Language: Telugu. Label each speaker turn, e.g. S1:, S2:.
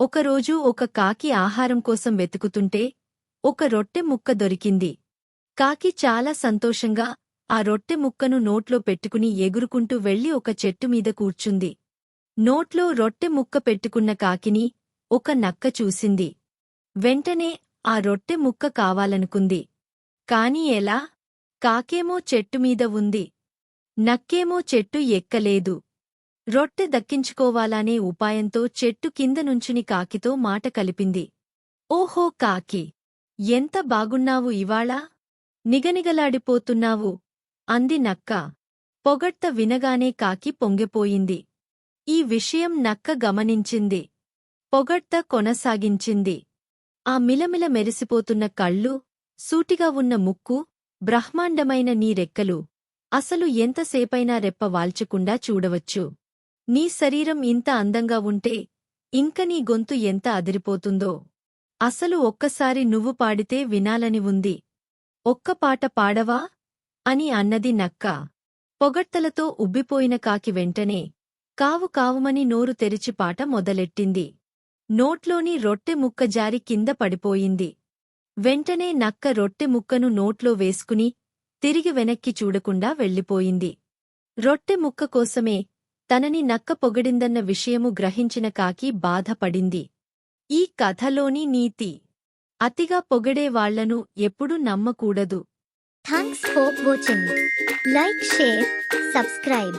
S1: ఒకరోజు ఒక కాకి ఆహారం కోసం వెతుకుతుంటే ఒక రొట్టె ముక్క దొరికింది. కాకి చాలా సంతోషంగా ఆ రొట్టె ముక్కను నోట్లో పెట్టుకుని ఎగురుకుంటూ వెళ్ళి ఒక చెట్టు మీద కూర్చుంది. నోట్లో రొట్టె ముక్క పెట్టుకున్న కాకిని ఒక నక్క చూసింది. వెంటనే ఆ రొట్టె ముక్క కావాలనుకుంది. కాని ఎలా? కాకేమో చెట్టుమీద ఉంది. నక్కేమో చెట్టు ఎక్కలేదు. రొట్టె దక్కించుకోవాలనే ఉపాయంతో చెట్టు కింద నుంచుని కాకితో మాట కలిపింది. ఓహో కాకి! ఎంత బాగున్నావు ఇవాళ! నిగనిగలాడిపోతున్నావు! అంది నక్క. పొగడ్త వినగానే కాకి పొంగిపోయింది. ఈ విషయం నక్క గమనించింది. పొగడ్త కొనసాగించింది. ఆ మిలమిల మెరిసిపోతున్న కళ్ళు సూటిగా ఉన్న ముక్కు బ్రహ్మాండమైన నీ రెక్కలు. అసలు ఎంతసేపైనా రెప్ప వాల్చకుండా చూడవచ్చు. నీ శరీరం ఇంత అందంగా ఉంటే ఇంక నీ గొంతు ఎంత అదిరిపోతుందో. అసలు ఒక్కసారి నువ్వు పాడితే వినాలని ఉంది. ఒక్క పాట పాడవా? అని అన్నది నక్క. పొగడ్తలతో ఉబ్బిపోయిన కాకి వెంటనే కావు కావుమని నోరు తెరిచి పాట మొదలెట్టింది. నోట్లోని రొట్టె ముక్క జారి కింద పడిపోయింది. వెంటనే నక్క రొట్టె ముక్కను నోట్లో వేసుకుని తిరిగి వెనక్కి చూడకుండా వెళ్ళిపోయింది. రొట్టె ముక్క కోసమే తనని నక్క పొగడిందన్న విషయము గ్రహించిన కాకి బాధపడింది. ఈ కథలోని నీతి. అతిగా పొగడే వాళ్ళను ఎప్పుడూ నమ్మకూడదు.
S2: Thanks for watching like share subscribe